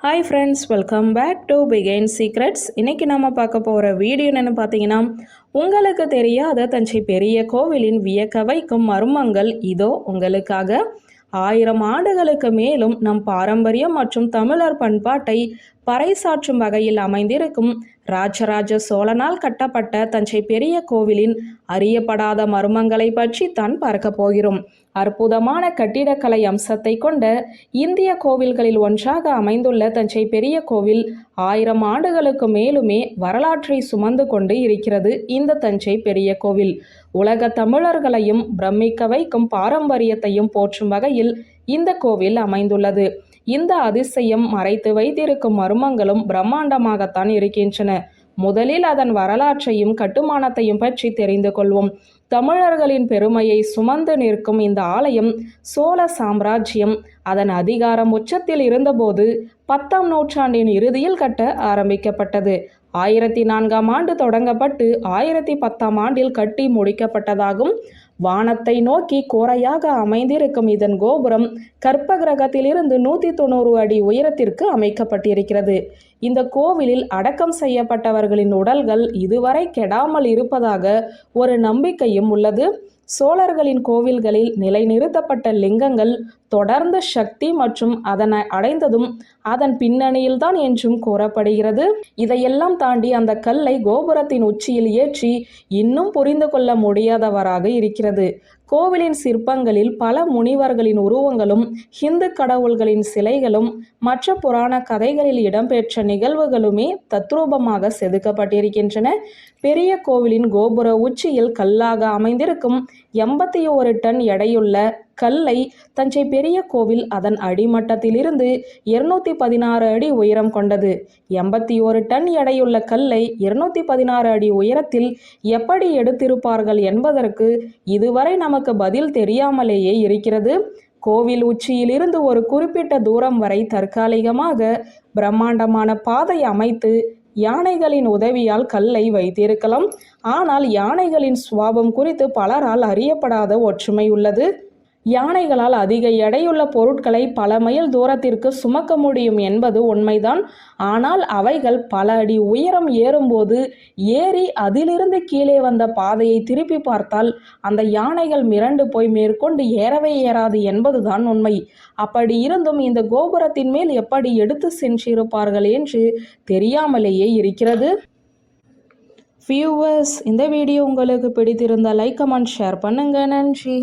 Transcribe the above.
Hi friends welcome back to begin secrets இன்றைக்கி நம்ம பார்க்க போகிற வீடியோ என்னென்னு பார்த்தீங்கன்னா உங்களுக்கு தெரியாத தஞ்சை பெரிய கோவிலின் வியக்க வைக்கும் மர்மங்கள் இதோ உங்களுக்காக. ஆயிரம் ஆண்டுகளுக்கு மேலும் நம் பாரம்பரியம் மற்றும் தமிழர் பண்பாட்டை பறைசாற்றும் வகையில் அமைந்திருக்கும் ராஜராஜ சோழனால் கட்டப்பட்ட தஞ்சை பெரிய கோவிலின் அறியப்படாத மர்மங்களை பற்றி தான் பார்க்க போகிறோம். அற்புதமான கட்டிடக்கலை அம்சத்தை கொண்ட இந்திய கோவில்களில் ஒன்றாக அமைந்துள்ள தஞ்சை பெரிய கோவில் ஆயிரம் ஆண்டுகளுக்கு மேலுமே வரலாற்றை சுமந்து கொண்டு இருக்கிறது இந்த தஞ்சை பெரிய கோவில். உலக தமிழர்களையும் பிரமிக்க வைக்கும் பாரம்பரியத்தையும் போற்றும் வகையில் இந்த கோவில் அமைந்துள்ளது. இந்த அதிசயம் மறைத்து வைத்திருக்கும் மர்மங்களும் பிரம்மாண்டமாகத்தான் இருக்கின்றன. முதலில் அதன் வரலாற்றையும் கட்டுமானத்தையும் பற்றி தெரிந்து கொள்வோம். தமிழர்களின் பெருமையை சுமந்து நிற்கும் இந்த ஆலயம் சோழ சாம்ராஜ்யம் அதன் அதிகாரம் உச்சத்தில் இருந்தபோது பத்தாம் நூற்றாண்டின் இறுதியில் கட்ட ஆரம்பிக்கப்பட்டது. ஆயிரத்தி நான்காம் ஆண்டு தொடங்கப்பட்டு ஆயிரத்தி பத்தாம் ஆண்டில் கட்டி முடிக்கப்பட்டதாகும். வானத்தை நோக்கி கோரையாக அமைந்திருக்கும் இதன் கோபுரம் கற்ப கிரகத்திலிருந்து நூற்றி தொண்ணூறு அடி உயரத்திற்கு அமைக்கப்பட்டிருக்கிறது. இந்த கோவிலில் அடக்கம் செய்யப்பட்டவர்களின் உடல்கள் இதுவரை கெடாமல் இருப்பதாக ஒரு நம்பிக்கையும் உள்ளது. சோழர்களின் கோவில்களில் நிலைநிறுத்தப்பட்ட லிங்கங்கள் தொடர்ந்த சக்தி மற்றும் அதனை அடைந்ததும் அதன் பின்னணியில்தான் என்றும் கூறப்படுகிறது. இதையெல்லாம் தாண்டி அந்த கல்லை கோபுரத்தின் உச்சியில் ஏற்றி இன்னும் புரிந்து கொள்ள முடியாதவராக இருக்கிறது. கோவிலின் சிற்பங்களில் பல முனிவர்களின் உருவங்களும் ஹிந்து கடவுள்களின் சிலைகளும் மற்ற புராண கதைகளில் இடம்பெற்ற நிகழ்வுகளுமே தத்ரூபமாக செதுக்கப்பட்டிருக்கின்றன. பெரிய கோவிலின் கோபுர உச்சியில் கல்லாக அமைந்திருக்கும் எண்பத்தி ஒரு டன் எடையுள்ள கல்லை தஞ்சை பெரிய கோவில் அதன் அடிமட்டத்திலிருந்து இருநூத்தி பதினாறு அடி உயரம் கொண்டது. எண்பத்தி ஒரு டன் எடையுள்ள கல்லை இருநூத்தி பதினாறு அடி உயரத்தில் எப்படி எடுத்திருப்பார்கள் என்பதற்கு இதுவரை நமக்கு பதில் தெரியாமலேயே இருக்கிறது. கோவில் உச்சியிலிருந்து ஒரு குறிப்பிட்ட தூரம் வரை தற்காலிகமாக பிரம்மாண்டமான பாதை அமைத்து யானைகளின் உதவியால் கல்லை வைத்திருக்கலாம். ஆனால் யானைகளின் சுவாபம் குறித்து பலரால் அறியப்படாத ஒற்றுமை உள்ளது. யானைகளால் அதிக எடையுள்ள பொருட்களை பல மைல் தூரத்திற்கு சுமக்க முடியும் என்பது உண்மைதான். ஆனால் அவைகள் பல அடி உயரம் ஏறும்போது ஏறி அதிலிருந்து கீழே வந்த பாதையை திருப்பி பார்த்தால் அந்த யானைகள் மிரண்டு போய் மேற்கொண்டு ஏறவே ஏறாது என்பதுதான் உண்மை. அப்படி இருந்தும் இந்த கோபுரத்தின் மேல் எப்படி எடுத்து சென்றிருப்பார்கள் என்று தெரியாமலேயே இருக்கிறது. வியூவர்ஸ் இந்த வீடியோ உங்களுக்கு பிடித்திருந்தால் லைக் கமெண்ட் ஷேர் பண்ணுங்க. நன்றி.